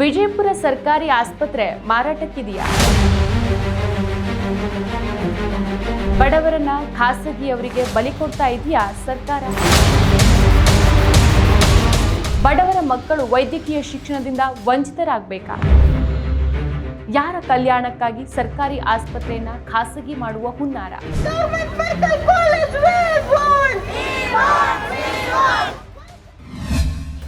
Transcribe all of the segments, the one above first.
ವಿಜಯಪುರ ಸರ್ಕಾರಿ ಆಸ್ಪತ್ರೆ ಮಾರಾಟಕ್ಕಿದೆಯಾ? ಬಡವರನ್ನ ಖಾಸಗಿಯವರಿಗೆ ಬಲಿ ಕೊಡ್ತಾ ಇದೆಯಾ ಸರ್ಕಾರ? ಬಡವರ ಮಕ್ಕಳು ವೈದ್ಯಕೀಯ ಶಿಕ್ಷಣದಿಂದ ವಂಚಿತರಾಗಬೇಕಾ? ಯಾರ ಕಲ್ಯಾಣಕ್ಕಾಗಿ ಸರ್ಕಾರಿ ಆಸ್ಪತ್ರೆಯನ್ನ ಖಾಸಗಿ ಮಾಡುವ ಹುನ್ನಾರ?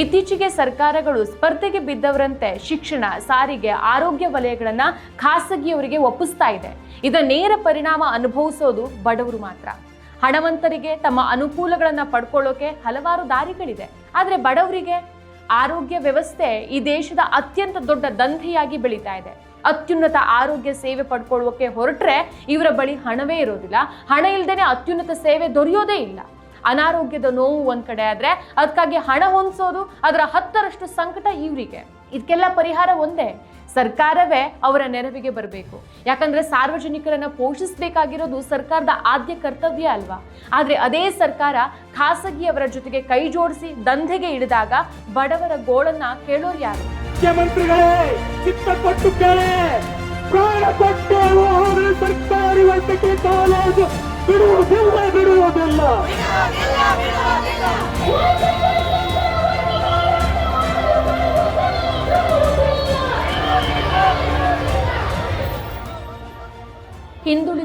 ಇತ್ತೀಚೆಗೆ ಸರ್ಕಾರಗಳು ಸ್ಪರ್ಧೆಗೆ ಬಿದ್ದವರಂತೆ ಶಿಕ್ಷಣ, ಸಾರಿಗೆ, ಆರೋಗ್ಯ ವಲಯಗಳನ್ನು ಖಾಸಗಿಯವರಿಗೆ ಒಪ್ಪಿಸ್ತಾ ಇದೆ. ಇದರ ನೇರ ಪರಿಣಾಮ ಅನುಭವಿಸೋದು ಬಡವರು ಮಾತ್ರ. ಹಣವಂತರಿಗೆ ತಮ್ಮ ಅನುಕೂಲಗಳನ್ನು ಪಡ್ಕೊಳ್ಳೋಕೆ ಹಲವಾರು ದಾರಿಗಳಿದೆ. ಆದರೆ ಬಡವರಿಗೆ ಆರೋಗ್ಯ ವ್ಯವಸ್ಥೆ ಈ ದೇಶದ ಅತ್ಯಂತ ದೊಡ್ಡ ದಂಧೆಯಾಗಿ ಬೆಳೀತಾ ಇದೆ. ಅತ್ಯುನ್ನತ ಆರೋಗ್ಯ ಸೇವೆ ಪಡ್ಕೊಳ್ಳೋಕೆ ಹೊರಟ್ರೆ ಇವರ ಬಳಿ ಹಣವೇ ಇರೋದಿಲ್ಲ. ಹಣ ಇಲ್ದೇನೆ ಅತ್ಯುನ್ನತ ಸೇವೆ ದೊರೆಯೋದೇ ಇಲ್ಲ. ಅನಾರೋಗ್ಯದ ನೋವು ಒಂದ್ ಕಡೆ ಆದ್ರೆ ಅದಕ್ಕಾಗಿ ಹಣ ಹೊಂದಿಸೋದು, ಅದರ ಹತ್ತರಷ್ಟು ಸಂಕಟ ಇವರಿಗೆ. ಇದಕ್ಕೆಲ್ಲ ಪರಿಹಾರ ಒಂದೇ, ಸರ್ಕಾರವೇ ಅವರ ನೆರವಿಗೆ ಬರಬೇಕು. ಯಾಕಂದ್ರೆ ಸಾರ್ವಜನಿಕರನ್ನ ಪೋಷಿಸಬೇಕಾಗಿರೋದು ಸರ್ಕಾರದ ಆದ್ಯ ಕರ್ತವ್ಯ ಅಲ್ವಾ? ಆದ್ರೆ ಅದೇ ಸರ್ಕಾರ ಖಾಸಗಿಯವರ ಜೊತೆಗೆ ಕೈ ಜೋಡಿಸಿ ದಂಧೆಗೆ ಇಳಿದಾಗ ಬಡವರ ಗೋಳನ್ನ ಕೇಳೋರು ಯಾರು? ಮುಖ್ಯಮಂತ್ರಿಗಳೇ ಸರ್ಕಾರಿ ವೈದ್ಯಕೀಯ ಕಾಲೇಜು ಬಿಡುವುದಿಲ್ಲ ಬಿಡುವುದಿಲ್ಲ.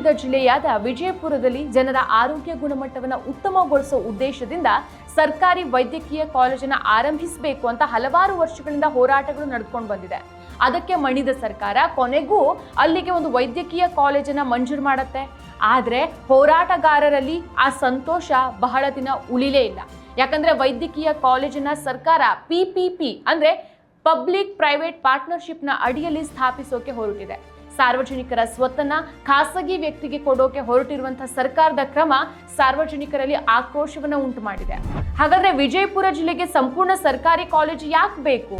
ಹಿಂದುಳಿದ ಜಿಲ್ಲೆಯಾದ ವಿಜಯಪುರದಲ್ಲಿ ಜನರ ಆರೋಗ್ಯ ಗುಣಮಟ್ಟವನ್ನು ಉತ್ತಮಗೊಳಿಸುವ ಉದ್ದೇಶದಿಂದ ಸರ್ಕಾರಿ ವೈದ್ಯಕೀಯ ಕಾಲೇಜನ್ನು ಆರಂಭಿಸಬೇಕು ಅಂತ ಹಲವಾರು ವರ್ಷಗಳಿಂದ ಹೋರಾಟಗಳು ನಡೆದುಕೊಂಡು ಬಂದಿದೆ. ಅದಕ್ಕೆ ಮಣಿದ ಸರ್ಕಾರ ಕೊನೆಗೂ ಅಲ್ಲಿಗೆ ಒಂದು ವೈದ್ಯಕೀಯ ಕಾಲೇಜನ್ನ ಮಂಜೂರು ಮಾಡುತ್ತೆ. ಆದ್ರೆ ಹೋರಾಟಗಾರರಲ್ಲಿ ಆ ಸಂತೋಷ ಬಹಳ ದಿನ ಉಳಿಲೇ ಇಲ್ಲ. ಯಾಕಂದ್ರೆ ವೈದ್ಯಕೀಯ ಕಾಲೇಜನ್ನ ಸರ್ಕಾರ ಪಿ ಪಿ ಪಿ ಅಂದ್ರೆ ಪಬ್ಲಿಕ್ ಪ್ರೈವೇಟ್ ಪಾರ್ಟ್ನರ್ಶಿಪ್ನ ಅಡಿಯಲ್ಲಿ ಸ್ಥಾಪಿಸೋಕೆ ಹೊರಟಿದೆ. ಸಾರ್ವಜನಿಕರ ಸ್ವತ್ತನ್ನ ಖಾಸಗಿ ವ್ಯಕ್ತಿಗೆ ಕೊಡೋಕೆ ಹೊರಟಿರುವಂತಹ ಸರ್ಕಾರದ ಕ್ರಮ ಸಾರ್ವಜನಿಕರಲ್ಲಿ ಆಕ್ರೋಶವನ್ನ ಉಂಟು ಮಾಡಿದೆ ಹಾಗಾದ್ರೆ ವಿಜಯಪುರ ಜಿಲ್ಲೆಗೆ ಸಂಪೂರ್ಣ ಸರ್ಕಾರಿ ಕಾಲೇಜು ಯಾಕೆ ಬೇಕು?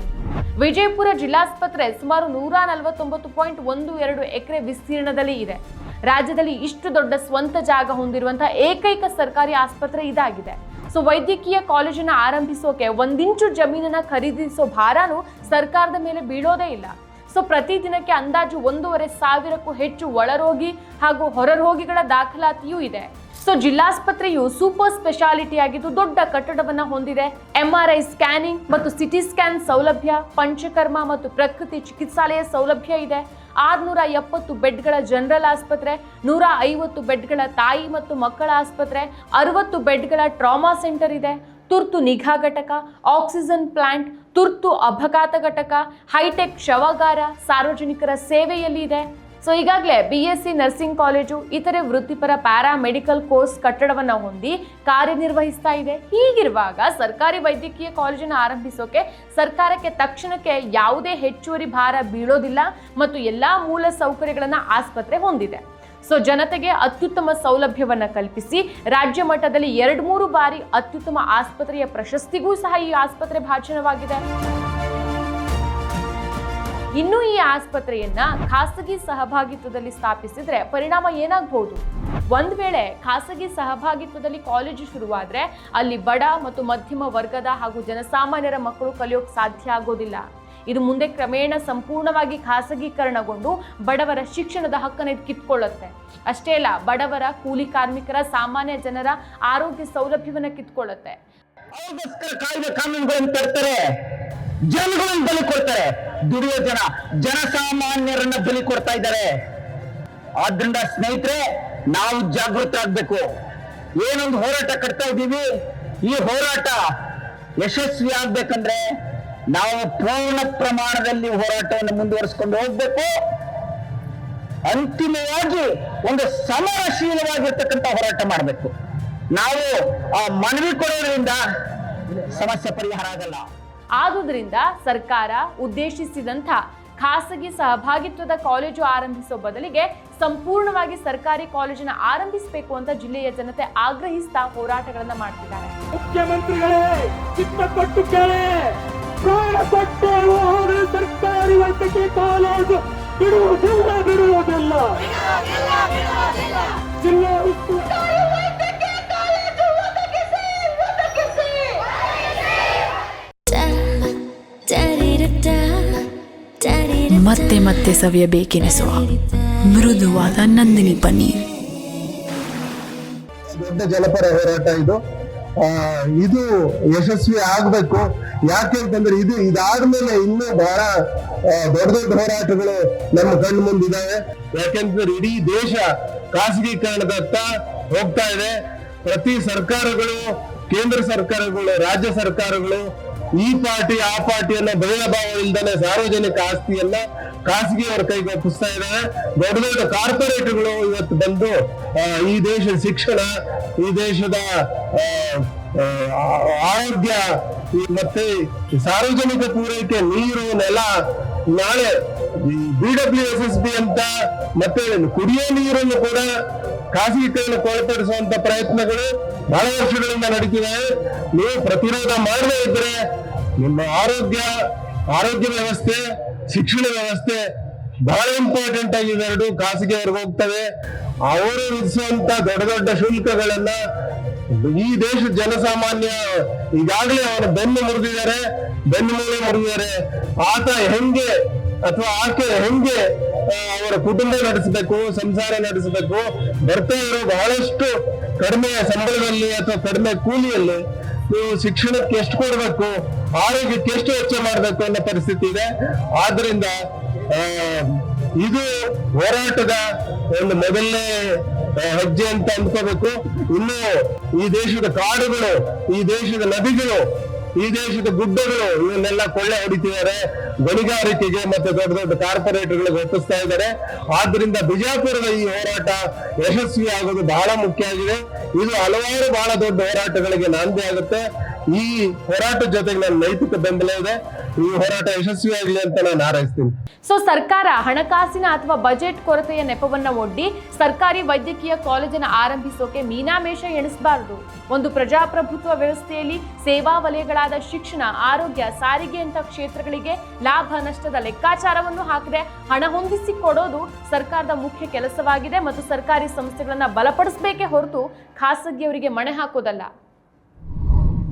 ವಿಜಯಪುರ ಜಿಲ್ಲಾಸ್ಪತ್ರೆ ಸುಮಾರು ನೂರ ನಲವತ್ತೊಂಬತ್ತು ಪಾಯಿಂಟ್ ಒಂದು ಎರಡು ಎಕರೆ ವಿಸ್ತೀರ್ಣದಲ್ಲಿ ಇದೆ. ರಾಜ್ಯದಲ್ಲಿ ಇಷ್ಟು ದೊಡ್ಡ ಸ್ವಂತ ಜಾಗ ಹೊಂದಿರುವಂತಹ ಏಕೈಕ ಸರ್ಕಾರಿ ಆಸ್ಪತ್ರೆ ಇದಾಗಿದೆ. ಸೊ ವೈದ್ಯಕೀಯ ಕಾಲೇಜನ್ನ ಆರಂಭಿಸೋಕೆ ಒಂದಿಂಚು ಜಮೀನನ್ನ ಖರೀದಿಸೋ ಭಾರನು ಸರ್ಕಾರದ ಮೇಲೆ ಬೀಳೋದೇ ಇಲ್ಲ. ಸೊ ಪ್ರತಿದಿನಕ್ಕೆ ಅಂದಾಜು ಒಂದೂವರೆ ಸಾವಿರಕ್ಕೂ ಹೆಚ್ಚು ಒಳರೋಗಿ ಹಾಗೂ ಹೊರರೋಗಿಗಳ ದಾಖಲಾತಿಯೂ ಇದೆ. ಸೊ ಜಿಲ್ಲಾಸ್ಪತ್ರೆಯು ಸೂಪರ್ ಸ್ಪೆಷಾಲಿಟಿ ಆಗಿದ್ದು ದೊಡ್ಡ ಕಟ್ಟಡವನ್ನು ಹೊಂದಿದೆ. ಎಂಆರ್ಐ ಸ್ಕ್ಯಾನಿಂಗ್ ಮತ್ತು ಸಿಟಿ ಸ್ಕ್ಯಾನ್ ಸೌಲಭ್ಯ, ಪಂಚಕರ್ಮ ಮತ್ತು ಪ್ರಕೃತಿ ಚಿಕಿತ್ಸಾಲಯ ಸೌಲಭ್ಯ ಇದೆ. ಆರ್ನೂರ ಎಪ್ಪತ್ತು ಬೆಡ್ಗಳ ಜನರಲ್ ಆಸ್ಪತ್ರೆ, ನೂರ ಐವತ್ತು ಬೆಡ್ಗಳ ತಾಯಿ ಮತ್ತು ಮಕ್ಕಳ ಆಸ್ಪತ್ರೆ, ಅರವತ್ತು ಬೆಡ್ಗಳ ಟ್ರಾಮಾ ಸೆಂಟರ್ ಇದೆ. ತುರ್ತು ನಿಘಾ ಘಟಕ, ಆಕ್ಸಿಜನ್ ಪ್ಲಾಂಟ್, ತುರ್ತು ಅಪಘಾತ ಘಟಕ, ಹೈಟೆಕ್ ಶವಗಾರ, ಸಾರ್ವಜನಿಕರ ಸೇವೆಯಲ್ಲಿ ಇದೆ. ಸೊ ಈಗಾಗಲೇ B S C nursing college, ಇತರೆ ವೃತ್ತಿಪರ ಪ್ಯಾರಾ ಮೆಡಿಕಲ್ ಕೋರ್ಸ್ ಕಟ್ಟಡವನ್ನು ಹೊಂದಿ ಕಾರ್ಯನಿರ್ವಹಿಸ್ತಾ ಇದೆ. ಹೀಗಿರುವಾಗ ಸರ್ಕಾರಿ ವೈದ್ಯಕೀಯ ಕಾಲೇಜನ್ನು ಆರಂಭಿಸೋಕೆ ಸರ್ಕಾರಕ್ಕೆ ತಕ್ಷಣಕ್ಕೆ ಯಾವುದೇ ಹೆಚ್ಚುವರಿ ಭಾರ ಬೀಳೋದಿಲ್ಲ ಮತ್ತು ಎಲ್ಲ ಮೂಲ ಸೌಕರ್ಯಗಳನ್ನು ಆಸ್ಪತ್ರೆ ಹೊಂದಿದೆ. ಸೊ ಜನತೆಗೆ ಅತ್ಯುತ್ತಮ ಸೌಲಭ್ಯವನ್ನ ಕಲ್ಪಿಸಿ ರಾಜ್ಯ ಮಟ್ಟದಲ್ಲಿ ಎರಡು ಮೂರು ಬಾರಿ ಅತ್ಯುತ್ತಮ ಆಸ್ಪತ್ರೆಯ ಪ್ರಶಸ್ತಿಗೂ ಸಹ ಈ ಆಸ್ಪತ್ರೆ ಭಾಜನವಾಗಿದೆ. ಇನ್ನು ಈ ಆಸ್ಪತ್ರೆಯನ್ನ ಖಾಸಗಿ ಸಹಭಾಗಿತ್ವದಲ್ಲಿ ಸ್ಥಾಪಿಸಿದ್ರೆ ಪರಿಣಾಮ ಏನಾಗಬಹುದು? ಒಂದ್ ವೇಳೆ ಖಾಸಗಿ ಸಹಭಾಗಿತ್ವದಲ್ಲಿ ಕಾಲೇಜು ಶುರುವಾದ್ರೆ ಅಲ್ಲಿ ಬಡ ಮತ್ತು ಮಧ್ಯಮ ವರ್ಗದ ಹಾಗೂ ಜನಸಾಮಾನ್ಯರ ಮಕ್ಕಳು ಕಲಿಯೋಕೆ ಸಾಧ್ಯ ಆಗೋದಿಲ್ಲ. ಇದು ಮುಂದೆ ಕ್ರಮೇಣ ಸಂಪೂರ್ಣವಾಗಿ ಖಾಸಗೀಕರಣಗೊಂಡು ಬಡವರ ಶಿಕ್ಷಣದ ಹಕ್ಕನ್ನು ಇದು ಕಿತ್ಕೊಳ್ಳುತ್ತೆ. ಅಷ್ಟೇ ಅಲ್ಲ, ಬಡವರ ಕೂಲಿ ಕಾರ್ಮಿಕರ, ಸಾಮಾನ್ಯ ಜನರ ಆರೋಗ್ಯ ಸೌಲಭ್ಯವನ್ನು ಕಿತ್ಕೊಳ್ಳುತ್ತೆ. ಕಾಯ್ದೆ ಕಾನೂನುಗಳನ್ನು ಜನಗಳನ್ನು ಬಲಿ ಕೊಡ್ತಾರೆ. ದುಡಿಯೋ ಜನ, ಜನಸಾಮಾನ್ಯರನ್ನ ಬಲಿ ಕೊಡ್ತಾ ಇದ್ದಾರೆ. ಆದ್ರಿಂದ ಸ್ನೇಹಿತರೆ, ನಾವು ಜಾಗೃತ ಆಗ್ಬೇಕು. ಏನೊಂದು ಹೋರಾಟ ಕಟ್ತಾ ಇದ್ದೀವಿ? ಈ ಹೋರಾಟ ಯಶಸ್ವಿ ಆಗ್ಬೇಕಂದ್ರೆ ನಾವು ಪೂರ್ಣ ಪ್ರಮಾಣದಲ್ಲಿ ಹೋರಾಟವನ್ನು ಮುಂದುವರಿಸಿಕೊಂಡು ಹೋಗ್ಬೇಕು. ಅಂತಿಮವಾಗಿ ಒಂದು ಸಮರಶೀಲವಾಗಿರ್ತಕ್ಕಂಥ ಹೋರಾಟ ಮಾಡಬೇಕು. ನಾವು ಆ ಮನವಿ ಕೊಡೋದ್ರಿಂದ ಸಮಸ್ಯೆ ಪರಿಹಾರ ಆಗಲ್ಲ. ಆದುದರಿಂದ ಸರ್ಕಾರ ಉದ್ದೇಶಿಸಿದಂಥ ಖಾಸಗಿ ಸಹಭಾಗಿತ್ವದ ಕಾಲೇಜು ಆರಂಭಿಸೋ ಬದಲಿಗೆ ಸಂಪೂರ್ಣವಾಗಿ ಸರ್ಕಾರಿ ಕಾಲೇಜನ್ನು ಆರಂಭಿಸಬೇಕು ಅಂತ ಜಿಲ್ಲೆಯ ಜನತೆ ಆಗ್ರಹಿಸ್ತಾ ಹೋರಾಟಗಳನ್ನ ಮಾಡ್ತಿದ್ದಾರೆ. ಮುಖ್ಯಮಂತ್ರಿಗಳೇ ಚಿತ್ತಪಟ್ಟು ಕೇಳಿ ಕೇಳೆ. ಪ್ರಾಣ ಕೊಟ್ಟೇವು ಸರ್ಕಾರಿ ವೈದ್ಯಕೀಯ ಕಾಲೇಜು ಬಿಡುವುದಿಲ್ಲ ಬಿಡುವುದಿಲ್ಲ ಜಿಲ್ಲಾ ಉಸ್ತುವಾರಿ. ಮತ್ತೆ ಮತ್ತೆ ಸವಿಯಬೇಕೆನಿಸುವ ಮೃದುವಾದ ನಂದಿನಿ ಪನ್ನೀರ್ ದೊಡ್ಡ ಜಲಪರ ಹೋರಾಟ ಇದು ಇದು ಯಶಸ್ವಿ ಆಗ್ಬೇಕು. ಯಾಕೆ ಅಂತಂದ್ರೆ ಇದು ಇದಾದ್ಮೇಲೆ ಇನ್ನೂ ಬಹಳ ದೊಡ್ಡ ದೊಡ್ಡ ಹೋರಾಟಗಳು ನಮ್ಮ ಕಣ್ಣು ಮುಂದಿದ್ದಾವೆ ಯಾಕೆಂದ್ರೆ ಇಡೀ ದೇಶ ಖಾಸಗೀಕರಣದತ್ತ ಹೋಗ್ತಾ ಇದೆ. ಪ್ರತಿ ಸರ್ಕಾರಗಳು, ಕೇಂದ್ರ ಸರ್ಕಾರಗಳು, ರಾಜ್ಯ ಸರ್ಕಾರಗಳು ಈ ಪಾರ್ಟಿ, ಆ ಪಾರ್ಟಿಯನ್ನ ಬಹಿರಭಾವ ಭಾವ ಇಲ್ದಾನೆ ಸಾರ್ವಜನಿಕ ಆಸ್ತಿಯನ್ನ ಖಾಸಗಿಯವರ ಕೈಗೆ ಒಪ್ಪಿಸ್ತಾ ಇದ್ದಾರೆ ದೊಡ್ಡ ದೊಡ್ಡ ಕಾರ್ಪೊರೇಟ್ಗಳು ಇವತ್ತು ಬಂದು ಈ ದೇಶದ ಶಿಕ್ಷಣ, ಈ ದೇಶದ ಆರೋಗ್ಯ ಮತ್ತೆ ಸಾರ್ವಜನಿಕ ಪೂರೈಕೆ, ನೀರು, ನೆಲ, ನಾಳೆ B W S S B ಅಂತ ಮತ್ತೆ ಕುಡಿಯೋ ನೀರನ್ನು ಕೂಡ ಖಾಸಗಿ ಕೈಯಲ್ಲಿ ಕೊಳಪಡಿಸುವಂತ ಪ್ರಯತ್ನಗಳು ಬಹಳ ವರ್ಷಗಳಿಂದ ನಡೀತಿದೆ ನೀವು ಪ್ರತಿರೋಧ ಮಾಡದೇ ಇದ್ರೆ ನಿಮ್ಮ ಆರೋಗ್ಯ ಆರೋಗ್ಯ ವ್ಯವಸ್ಥೆ ಶಿಕ್ಷಣ ವ್ಯವಸ್ಥೆ ಬಹಳ ಇಂಪಾರ್ಟೆಂಟ್ ಆಗಿ ಎರಡು ಖಾಸಗಿಯವರೆಗೆ ಹೋಗ್ತವೆ. ಅವರು ವಿಧಿಸುವಂತ ದೊಡ್ಡ ದೊಡ್ಡ ಶುಲ್ಕಗಳನ್ನ ಈ ದೇಶದ ಜನಸಾಮಾನ್ಯ ಈಗಾಗಲೇ ಅವರ ಬೆನ್ನು ಮುರಿದಿದ್ದಾರೆ, ಬೆನ್ನು ಮೂಲೆ ಮುರಿದಿದ್ದಾರೆ. ಆತ ಹೆಂಗೆ ಅಥವಾ ಆಕೆ ಹೆಂಗೆ ಅವರ ಕುಟುಂಬ ನಡೆಸಬೇಕು, ಸಂಸಾರ ನಡೆಸಬೇಕು, ಬರ್ತಾ ಇರೋ ಬಹಳಷ್ಟು ಕಡಿಮೆ ಸಂಬಳದಲ್ಲಿ ಅಥವಾ ಕಡಿಮೆ ಕೂಲಿಯಲ್ಲಿ ಶಿಕ್ಷಣಕ್ಕೆ ಎಷ್ಟು ಕೊಡಬೇಕು? ಆರೋಗ್ಯಕ್ಕೆ ಎಷ್ಟು ವೆಚ್ಚ ಮಾಡಬೇಕು ಅನ್ನೋ ಪರಿಸ್ಥಿತಿ ಇದೆ. ಆದ್ರಿಂದ ಇದು ಹೋರಾಟದ ಒಂದು ಮೊದಲನೇ ಹೆಜ್ಜೆ ಅಂತ ಅನ್ಕೋಬೇಕು ಇನ್ನು ಈ ದೇಶದ ಕಾಡುಗಳು, ಈ ದೇಶದ ನದಿಗಳು ಈ ದೇಶದ ಗುಡ್ಡಗಳು ಇವನ್ನೆಲ್ಲ ಕೊಳ್ಳೆ ಹೊಡಿತಿದ್ದಾರೆ. ಗಣಿಗಾರಿಕೆಗೆ ಮತ್ತೆ ದೊಡ್ಡ ದೊಡ್ಡ ಕಾರ್ಪೊರೇಟ್ಗಳಿಗೆ ಒಪ್ಪಿಸ್ತಾ ಇದ್ದಾರೆ. ಆದ್ರಿಂದ ಬಿಜಾಪುರದ ಈ ಹೋರಾಟ ಯಶಸ್ವಿ ಆಗೋದು ಬಹಳ ಮುಖ್ಯ ಆಗಿದೆ. ಇದು ಹಲವಾರು ಬಹಳ ದೊಡ್ಡ ಹೋರಾಟಗಳಿಗೆ ನಾಂದಿ ಆಗುತ್ತೆ. ಈ ಹೋರಾಟದ ಜೊತೆಗೆ ನನ್ನ ನೈತಿಕ ಬೆಂಬಲ ಇದೆ. ಈ ಹೋರಾಟ ಯಶಸ್ವಿ ಆಗಲಿ ಅಂತ ನಾನು ಹಾರೈಸ್ತೀನಿ. ಸೊ ಸರ್ಕಾರ ಹಣಕಾಸಿನ ಅಥವಾ ಬಜೆಟ್ ಕೊರತೆಯ ನೆಪವನ್ನ ಒಡ್ಡಿ ಸರ್ಕಾರಿ ವೈದ್ಯಕೀಯ ಕಾಲೇಜನ್ನ ಆರಂಭಿಸೋಕೆ ಮೀನಾಮೇಷ ಎಣಿಸಬಾರದು. ಒಂದು ಪ್ರಜಾಪ್ರಭುತ್ವ ವ್ಯವಸ್ಥೆಯಲ್ಲಿ ಸೇವಾ ವಲಯಗಳಾದ ಶಿಕ್ಷಣ, ಆರೋಗ್ಯ, ಸಾರಿಗೆ ಅಂತ ಕ್ಷೇತ್ರಗಳಿಗೆ ಲಾಭ ನಷ್ಟದ ಲೆಕ್ಕಾಚಾರವನ್ನು ಹಾಕದೆ. ಹಣ ಹೊಂದಿಸಿ ಕೊಡೋದು ಸರ್ಕಾರದ ಮುಖ್ಯ ಕೆಲಸವಾಗಿದೆ ಮತ್ತು ಸರ್ಕಾರಿ ಸಂಸ್ಥೆಗಳನ್ನ ಬಲಪಡಿಸಬೇಕೇ ಹೊರತು ಖಾಸಗಿಯವರಿಗೆ ಮಣೆ ಹಾಕೋದಲ್ಲ.